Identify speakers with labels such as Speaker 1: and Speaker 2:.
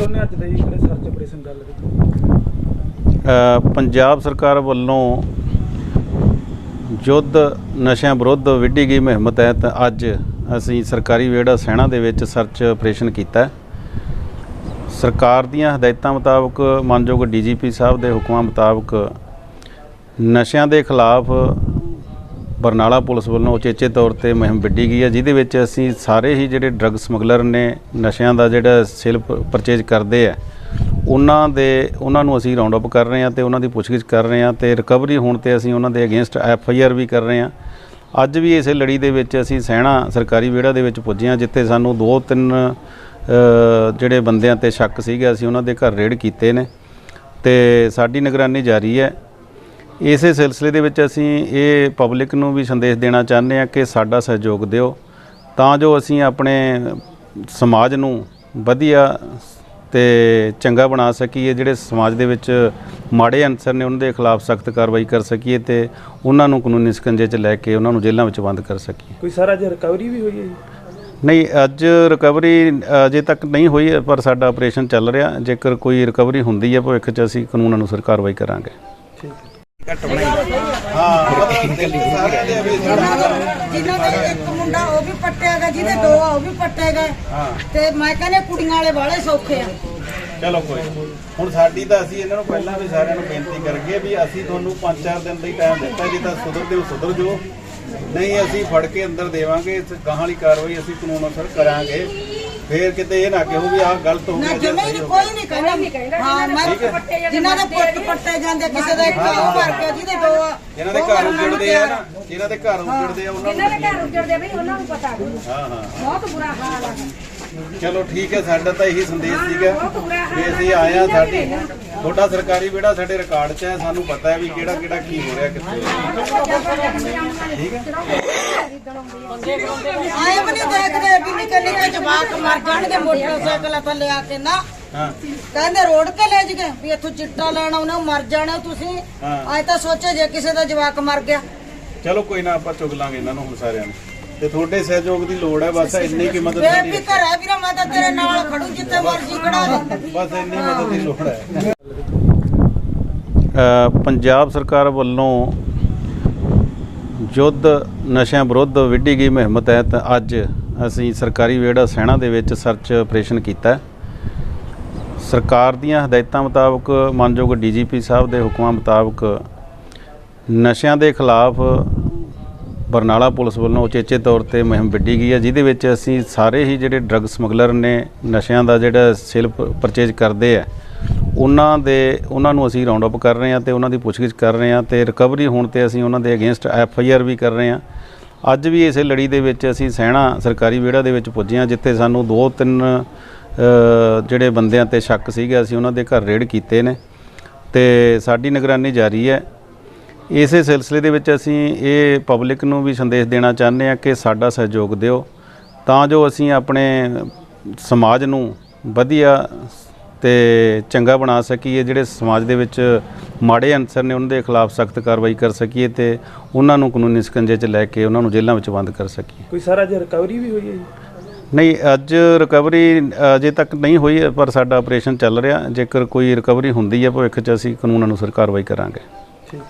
Speaker 1: ਚਾਹੁੰਦੇ ਹੋ ਅੱਜ ਦੇ ਜਿਹੜੇ ਸਰਚ ਆਪਰੇਸ਼ਨ ਚੱਲ ਰਹੀ
Speaker 2: ਪੰਜਾਬ ਸਰਕਾਰ ਵੱਲੋਂ ਯੁੱਧ ਨਸ਼ਿਆਂ ਵਿਰੁੱਧ ਵਿੱਢੀ ਗਈ ਮੁਹਿੰਮ ਤਹਿਤ ਅੱਜ ਅਸੀਂ ਸਰਕਾਰੀ ਵਿਹੜਾ ਸੈਣਾ ਦੇ ਵਿੱਚ ਸਰਚ ਆਪਰੇਸ਼ਨ ਕੀਤਾ। ਸਰਕਾਰ ਦੀਆਂ ਹਦਾਇਤਾਂ ਮੁਤਾਬਕ ਮਾਨਯੋਗ ਡੀਜੀਪੀ ਸਾਹਿਬ ਦੇ ਹੁਕਮਾਂ ਮੁਤਾਬਕ ਨਸ਼ਿਆਂ ਦੇ ਖਿਲਾਫ ਬਰਨਾਲਾ ਪੁਲਿਸ ਵੱਲੋਂ ਉਚੇਚੇ ਤੌਰ ਤੇ ਮੁਹਿੰਮ ਵਿੱਢੀ ਗਈ ਹੈ, ਜਿਹਦੇ ਵਿੱਚ ਅਸੀਂ ਸਾਰੇ ਹੀ ਜਿਹੜੇ ਡਰੱਗ ਸਮਗਲਰ ਨੇ, ਨਸ਼ਿਆਂ ਦਾ ਜਿਹੜਾ ਸੇਲ ਪਰਚੇਜ ਕਰਦੇ ਆ, ਉਹਨਾਂ ਦੇ, ਉਹਨਾਂ ਨੂੰ ਅਸੀਂ ਰਾਉਂਡ ਅਪ ਕਰ ਰਹੇ ਹਾਂ ਤੇ ਉਹਨਾਂ ਦੀ ਪੁੱਛਗਿੱਛ ਕਰ ਰਹੇ ਹਾਂ ਤੇ ਰਿਕਵਰੀ ਹੋਣ ਤੇ ਅਸੀਂ ਉਹਨਾਂ ਦੇ ਅਗੇਂਸਟ ਐਫ ਆਈ ਆਰ ਵੀ ਕਰ ਰਹੇ ਹਾਂ। ਅੱਜ ਵੀ ਇਸੇ ਲੜੀ ਦੇ ਵਿੱਚ ਅਸੀਂ ਸੈਣਾ ਸਰਕਾਰੀ ਵਿਹੜਾ ਦੇ ਵਿੱਚ ਪੁੱਜੇ ਹਾਂ, ਜਿੱਥੇ ਸਾਨੂੰ ਦੋ ਤਿੰਨ ਜਿਹੜੇ ਬੰਦਿਆਂ ਤੇ ਸ਼ੱਕ ਸੀਗਾ, ਅਸੀਂ ਉਹਨਾਂ ਦੇ ਘਰ ਰੇਡ ਕੀਤੇ ਨੇ ਤੇ ਸਾਡੀ ਨਿਗਰਾਨੀ ਜਾਰੀ ਹੈ। ਇਸੇ ਸਿਲਸਿਲੇ ਦੇ ਵਿੱਚ ਅਸੀਂ ਇਹ ਪਬਲਿਕ ਨੂੰ ਵੀ ਸੰਦੇਸ਼ ਦੇਣਾ ਚਾਹੁੰਦੇ ਹਾਂ ਕਿ ਸਾਡਾ ਸਹਿਯੋਗ ਦਿਓ। ਤਾਂ ਜੋ ਅਸੀਂ ਆਪਣੇ ਸਮਾਜ ਨੂੰ ਵਧੀਆ ਤੇ ਚੰਗਾ ਬਣਾ ਸਕੀਏ ਜਿਹੜੇ ਸਮਾਜ ਦੇ ਵਿੱਚ ਮਾੜੇ ਅਨਸਰ ਨੇ ਉਹਨਾਂ ਦੇ ਖਿਲਾਫ ਸਖਤ ਕਾਰਵਾਈ ਕਰ ਸਕੀਏ ਤੇ ਉਹਨਾਂ ਨੂੰ ਕਾਨੂੰਨੀ ਸਕੰਜੇ 'ਚ ਲੈ ਕੇ ਉਹਨਾਂ ਨੂੰ ਜੇਲ੍ਹਾਂ ਵਿੱਚ ਬੰਦ ਕਰ ਸਕੀਏ।
Speaker 1: ਕੋਈ ਸਾਰਾ ਅੱਜ ਰਿਕਵਰੀ ਵੀ ਹੋਈ ਹੈ ਜੀ?
Speaker 2: ਨਹੀਂ ਅੱਜ ਰਿਕਵਰੀ ਅਜੇ ਤੱਕ ਨਹੀਂ ਹੋਈ ਪਰ ਸਾਡਾ ਆਪਰੇਸ਼ਨ ਚੱਲ ਰਿਹਾ। ਜੇਕਰ ਕੋਈ ਰਿਕਵਰੀ ਹੁੰਦੀ ਹੈ ਭਵਿੱਖ 'ਚ ਅਸੀਂ ਕਾਨੂੰਨ ਅਨੁਸਾਰ ਕਾਰਵਾਈ ਕਰਾਂਗੇ।
Speaker 1: ਠੀਕ ਹੈ।
Speaker 3: ਜਿਨ੍ਹਾਂ ਦਾ ਇੱਕ ਮੁੰਡਾ ਉਹ ਵੀ ਪੱਟਿਆਗਾ ਜਿਹਦੇ ਦੋ ਆ ਉਹ ਵੀ ਪੱਟੇਗਾ ਤੇ ਮੈਂ ਕਹਿੰਦੇ ਕੁੜੀਆਂ ਵਾਲੇ ਬਾਲੇ ਸੌਖੇ ਆ।
Speaker 2: ਚਲੋ ਕੋਈ। ਹੁਣ ਸਾਡੀ ਤਾਂ ਅਸੀਂ ਇਹਨਾਂ ਨੂੰ ਪਹਿਲਾਂ ਵੀ ਸਾਰਿਆਂ ਨੂੰ ਬੇਨਤੀ ਕਰਗੇ ਵੀ ਅਸੀਂ ਤੁਹਾਨੂੰ 5-4 ਦਿਨ ਲਈ ਟਾਈਮ ਦਿੱਤਾ ਜੇ ਤਾਂ ਸੁਧਰਦੇ ਹੋ ਸੁਧਰ ਜਾਓ। ਨਹੀਂ ਅਸੀਂ ਫੜ ਕੇ ਅੰਦਰ ਦੇਵਾਂਗੇ ਇਸ ਗਾਹਾਂ ਵਾਲੀ ਕਾਰਵਾਈ ਅਸੀਂ ਕਾਨੂੰਨ ਅਨੁਸਾਰ ਕਰਾਂਗੇ। ਫੇਰ ਕਿਤੇ ਇਹ ਨਾ ਕਹੋ ਵੀ ਆਹ ਗਲਤ ਹੋ
Speaker 3: ਨਾ
Speaker 2: ਗਿਆ ਜਾਂ
Speaker 3: ਜਮੇ
Speaker 2: ਸਹੀ
Speaker 3: ਹੀ ਕੋਈ ਨਹੀਂ ਕਹਿੰਦਾ ਹਾਂ ਮੈਂ ਜਿਨ੍ਹਾਂ ਦੇ ਪੁੱਤ ਪੱਟੇ ਜਾਂਦੇ ਕਿਸੇ ਦਾ ਇੱਕ ਉਹ ਮਰ ਗਿਆ ਜਿਹਦੇ ਦੋ।
Speaker 2: ਜਿਹਨਾਂ ਦੇ ਘਰ ਉਜੜਦੇ ਆ ਨਾ ਜਿਹਨਾਂ ਦੇ ਘਰ ਉਜੜਦੇ ਆ ਉਹਨਾਂ
Speaker 4: ਜਿਨ੍ਹਾਂ ਦੇ ਘਰ ਉੱਜੜਦੇ ਬਈ ਉਹਨਾਂ ਨੂੰ ਪਤਾ ਨਹੀਂ।
Speaker 2: ਹਾਂ ਹਾਂ।
Speaker 4: ਬਹੁਤ ਬੁਰਾ ਹਾਲ ਆ।
Speaker 2: ਚਲੋ ਠੀਕ ਹੈ ਸਾਡਾ ਤਾਂ ਇਹੀ ਸੰਦੇਸ਼ ਸੀਗਾ ਵੀ ਅਸੀਂ ਆਏ ਆ ਸਾਡੀ। ਤੁਹਾਡਾ ਸਰਕਾਰੀ ਵਿਹੜਾ ਸਾਡੇ ਰਿਕਾਰਡ 'ਚ ਹੈ ਸਾਨੂੰ ਪਤਾ ਹੈ ਵੀ ਕਿਹੜਾ ਕਿਹੜਾ ਕੀ ਹੋ ਰਿਹਾ ਕਿੱਥੇ। ਠੀਕ ਹੈ?
Speaker 3: ਆਏ ਵੀ ਨਹੀਂ ਦੇਖਦੇ ਵੀ ਨਿੱਕੇ ਨਿੱਕੇ ਜਵਾਕ ਮਰ ਜਾਣਗੇ ਮੋਟਰਸਾਈਕਲਾਂ ਤੇ ਲਿਆ ਕੇ ਨਾ। ਕਹਿੰਦੇ ਰੋਡ ਤੇ ਲੈ ਜਗੇ ਵੀ ਇੱਥੋਂ ਚਿੱਟਾ ਲੈਣਾ ਉਹਨੇ ਮਰ ਜਾਣਾ ਤੁਸੀਂ। ਅੱਜ ਤਾਂ ਸੋਚੋ ਜੇ ਕਿਸੇ ਦਾ ਜਵਾਕ ਮਰ ਗਿਆ।
Speaker 2: ਚਲੋ ਕੋਈ ਨਾ ਆਪਾਂ ਚੁਗ ਲਾਂਗੇ ਇਹਨਾਂ ਨੂੰ ਹੁਣ ਸਾਰਿਆਂ ਨੂੰ। ਤੇ ਤੁਹਾਡੇ ਸਹਿਯੋਗ ਦੀ ਲੋੜ ਹੈ ਬਸ ਇੰਨੀ ਕੀ ਮਦਦ
Speaker 3: ਵੀ ਘਰ ਹੈ ਵੀਰਾ ਮੈਂ ਤਾਂ ਤੇਰੇ ਨਾਲ ਖੜੂ ਜਿੱਥੇ ਮਰਜ਼ੀ ਖੜਾ ਜਾ।
Speaker 2: ਬਸ ਇੰਨੀ ਮਦਦ ਦੀ ਲੋੜ ਹੈ। ਪੰਜਾਬ ਸਰਕਾਰ ਵੱਲੋਂ ਯੁੱਧ ਨਸ਼ਿਆਂ ਵਿਰੁੱਧ ਵਿੱਢੀ ਗਈ ਮੁਹਿੰਮ ਤਹਿਤ ਅੱਜ ਅਸੀਂ ਸਰਕਾਰੀ ਵਿਹੜਾ ਸੈਣਾ ਦੇ ਵਿੱਚ ਸਰਚ ਆਪਰੇਸ਼ਨ ਕੀਤਾ। ਹੈ। ਸਰਕਾਰ ਦੀਆਂ ਹਦਾਇਤਾਂ ਮੁਤਾਬਕ ਮਾਨਯੋਗ ਡੀਜੀਪੀ ਸਾਹਿਬ ਦੇ ਹੁਕਮਾਂ ਮੁਤਾਬਕ ਨਸ਼ਿਆਂ ਦੇ ਖਿਲਾਫ ਬਰਨਾਲਾ ਪੁਲਿਸ ਵੱਲੋਂ ਉਚੇਚੇ ਤੌਰ ਤੇ ਮੁਹਿੰਮ ਵਿੱਢੀ ਗਈ ਹੈ, ਜਿਹਦੇ ਵਿੱਚ ਅਸੀਂ ਸਾਰੇ ਹੀ ਜਿਹੜੇ ਡਰੱਗ ਸਮਗਲਰ ਨੇ, ਨਸ਼ਿਆਂ ਦਾ ਜਿਹੜਾ ਸੇਲ ਪਰਚੇਜ ਕਰਦੇ ਆ, ਉਹਨਾਂ ਦੇ, ਉਹਨਾਂ ਨੂੰ ਅਸੀਂ ਰਾਉਂਡ ਅਪ ਕਰ ਰਹੇ ਹਾਂ ਤੇ ਉਹਨਾਂ ਦੀ ਪੁੱਛਗਿੱਛ ਕਰ ਰਹੇ ਹਾਂ ਤੇ ਰਿਕਵਰੀ ਹੋਣ ਤੇ ਅਸੀਂ ਉਹਨਾਂ ਦੇ ਅਗੇਂਸਟ ਐਫ ਆਈ ਆਰ ਵੀ ਕਰ ਰਹੇ ਹਾਂ। ਅੱਜ ਵੀ ਇਸੇ ਲੜੀ ਦੇ ਵਿੱਚ ਅਸੀਂ ਸੈਣਾ ਸਰਕਾਰੀ ਵਿਹੜਾ ਦੇ ਵਿੱਚ ਪੁੱਜੇ ਹਾਂ, ਜਿੱਥੇ ਸਾਨੂੰ ਦੋ ਤਿੰਨ ਜਿਹੜੇ ਬੰਦਿਆਂ ਤੇ ਸ਼ੱਕ ਸੀਗਾ, ਅਸੀਂ ਉਹਨਾਂ ਦੇ ਘਰ ਰੇਡ ਕੀਤੇ ਨੇ ਤੇ ਸਾਡੀ ਨਿਗਰਾਨੀ ਜਾਰੀ ਹੈ। ਇਸੇ ਸਿਲਸਿਲੇ ਦੇ ਵਿੱਚ ਅਸੀਂ ਇਹ ਪਬਲਿਕ ਨੂੰ ਵੀ ਸੰਦੇਸ਼ ਦੇਣਾ ਚਾਹੁੰਦੇ ਹਾਂ ਕਿ ਸਾਡਾ ਸਹਿਯੋਗ ਦਿਓ। ਤਾਂ ਜੋ ਅਸੀਂ ਆਪਣੇ ਸਮਾਜ ਨੂੰ ਵਧੀਆ ਤੇ ਚੰਗਾ ਬਣਾ ਸਕੀਏ ਜਿਹੜੇ ਸਮਾਜ ਦੇ ਵਿੱਚ ਮਾੜੇ ਅਨਸਰ ਨੇ ਉਹਨਾਂ ਦੇ ਖਿਲਾਫ ਸਖਤ ਕਾਰਵਾਈ ਕਰ ਸਕੀਏ ਤੇ ਉਹਨਾਂ ਨੂੰ ਕਾਨੂੰਨੀ ਸਕੰਜੇ 'ਚ ਲੈ ਕੇ ਉਹਨਾਂ ਨੂੰ ਜੇਲ੍ਹਾਂ ਵਿੱਚ ਬੰਦ ਕਰ ਸਕੀਏ।
Speaker 1: ਕੋਈ ਸਾਰਾ ਅੱਜ ਰਿਕਵਰੀ ਵੀ ਹੋਈ ਹੈ ਜੀ?
Speaker 2: ਨਹੀਂ ਅੱਜ ਰਿਕਵਰੀ ਅਜੇ ਤੱਕ ਨਹੀਂ ਹੋਈ ਪਰ ਸਾਡਾ ਆਪਰੇਸ਼ਨ ਚੱਲ ਰਿਹਾ। ਜੇਕਰ ਕੋਈ ਰਿਕਵਰੀ ਹੁੰਦੀ ਹੈ ਭਵਿੱਖ 'ਚ ਅਸੀਂ ਕਾਨੂੰਨ ਅਨੁਸਾਰ ਕਾਰਵਾਈ ਕਰਾਂਗੇ।
Speaker 1: ਠੀਕ